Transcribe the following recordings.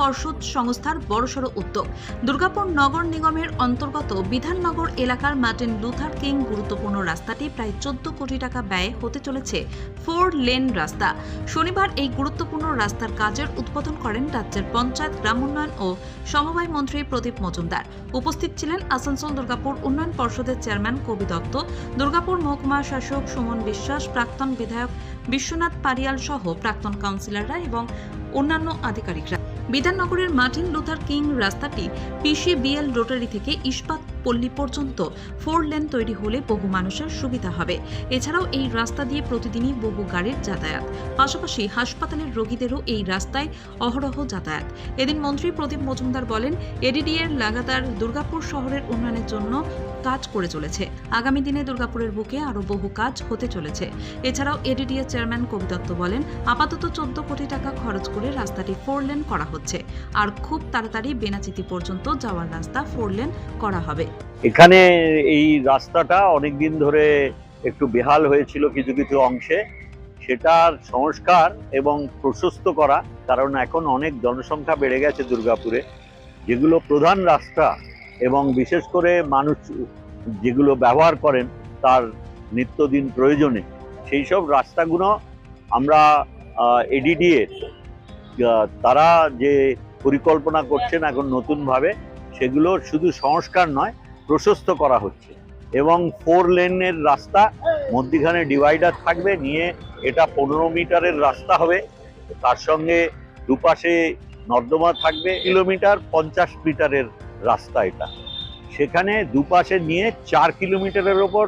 পর্ষদ সংস্থার বড়সড় উদ্যোগ। দুর্গাপুর নগর নিগমের অন্তর্গত বিধাননগর এলাকার মার্টিন লুথার কিং গুরুত্বপূর্ণ রাস্তাটি প্রায় চোদ্দ কোটি টাকা ব্যয়ে হতে চলেছে ফোর লেন রাস্তা। শনিবার এই গুরুত্বপূর্ণ রাস্তার কাজের উদ্বোধন করেন রাজ্যের পঞ্চায়েত, গ্রাম উন্নয়ন ও সমবায় মন্ত্রী প্রদীপ মজুমদার। উপস্থিত ছিলেন আসানসোল দুর্গাপুর উন্নয়ন পর্ষদের চেয়ারম্যান কবি দত্ত, দুর্গাপুর মহকুমা শাসক সুমন বিশ্বাস, প্রাক্তন বিধায়ক বিশ্বনাথ পারিয়াল সহ প্রাক্তন কাউন্সিলররা এবং অন্যান্য আধিকারিকরা। বিধাননগরের মার্টিন লুথার কিং রাস্তাটি পিসিবিএল রোটারি থেকে ইস্পাত পল্লী পর্যন্ত ফোর লেন তৈরি হলে বহু মানুষের সুবিধা হবে। এছাড়াও এই রাস্তা দিয়ে প্রতিদিনই বহু গাড়ির যাতায়াত। পাশাপাশি হাসপাতালের রোগীদেরও এই রাস্তায় অহরহ যাতায়াত। এদিন মন্ত্রী প্রদীপ মজুমদার বলেন, এডিডিএর লাগাতার দুর্গাপুর শহরের উন্নয়নের জন্য কাজ করে চলেছে। আগামী দিনে দুর্গাপুরের বুকে আরও বহু কাজ হতে চলেছে। এছাড়াও এডিডিএ চেয়ারম্যান কবি দত্ত বলেন, আপাতত চোদ্দ কোটি টাকা খরচ করে রাস্তাটি ফোর লেন করা হচ্ছে। আর খুব তাড়াতাড়ি বেনাচিতি পর্যন্ত যাওয়ার রাস্তা ফোর লেন করা হবে। এখানে এই রাস্তাটা অনেক দিন ধরে একটু বেহাল হয়েছিল কিছু কিছু অংশে। সেটার সংস্কার এবং প্রশস্ত করা, কারণ এখন অনেক জনসংখ্যা বেড়ে গেছে দুর্গাপুরে। যেগুলো প্রধান রাস্তা এবং বিশেষ করে মানুষ যেগুলো ব্যবহার করেন তার নিত্যদিন প্রয়োজনে, সেই সব রাস্তাগুলো আমরা এডিডিএ তারা যে পরিকল্পনা করছেন এখন নতুনভাবে সেগুলো শুধু সংস্কার নয়, প্রশস্ত করা হচ্ছে। এবং ফোর লেনের রাস্তা, মধ্যিখানে ডিভাইডার থাকবে, নিয়ে এটা পনেরো মিটারের রাস্তা হবে। তার সঙ্গে দুপাশে নর্দমা থাকবে, কিলোমিটার পঞ্চাশ মিটারের রাস্তা এটা। সেখানে দুপাশে নিয়ে চার কিলোমিটারের ওপর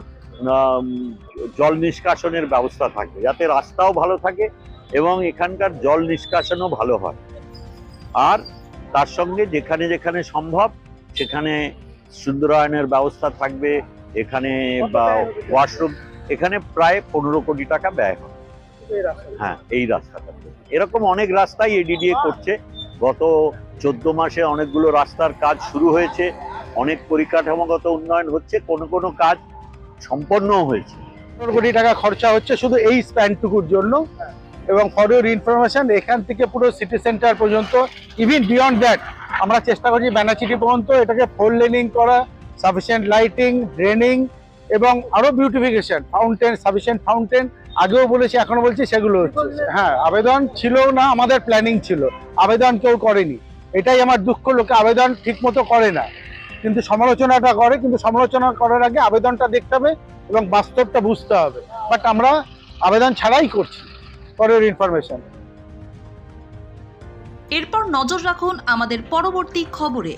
জল নিষ্কাশনের ব্যবস্থা থাকবে, যাতে রাস্তাও ভালো থাকে এবং এখানকার জল নিষ্কাশনও ভালো হয়। আর তার সঙ্গে যেখানে যেখানে সম্ভব সেখানে সুন্দরায়নের ব্যবস্থা থাকবে এখানে বা ওয়াশরুম এখানে প্রায় পনেরো কোটি টাকা ব্যয় হবে। হ্যাঁ এই রাস্তাটা। এরকম অনেক রাস্তাই এডিডিএ করছে। গত চোদ্দ মাসে অনেকগুলো রাস্তার কাজ শুরু হয়েছে। অনেক পরিকাঠামোগত উন্নয়ন হচ্ছে কোনো কোনো কাজ সম্পন্নও হয়েছে। পনেরো কোটি টাকা খরচা হচ্ছে শুধু এই স্প্যানটুকুর জন্য। এবং ফর ইউর ইনফরমেশন এখান থেকে পুরো সিটি সেন্টার পর্যন্ত ইভিন বিয়ন্ড দ্যাট আমরা চেষ্টা করছি ব্যানাচিটি পর্যন্ত এটাকে ফোর লেনিং করা সাফিসিয়েন্ট লাইটিং ড্রেনিং এবং আরও বিউটিফিকেশন ফাউন্টেন সাফিসিয়েন্ট ফাউন্টেন আগেও বলেছি, এখনও বলছি, সেগুলো হচ্ছে। হ্যাঁ আবেদন ছিল না, আমাদের প্ল্যানিং ছিল। আবেদন কেউ করেনি। এটাই আমার দুঃখ, লোকে আবেদন ঠিক মতো করে না। কিন্তু সমালোচনাটা করে, কিন্তু সমালোচনা করার আগে আবেদনটা দেখতে হবে এবং বাস্তবটা বুঝতে হবে। বাট আমরা আবেদন ছাড়াই করছি। ফর ইনফরমেশন এরপর নজর রাখুন আমাদের পরবর্তী খবরে।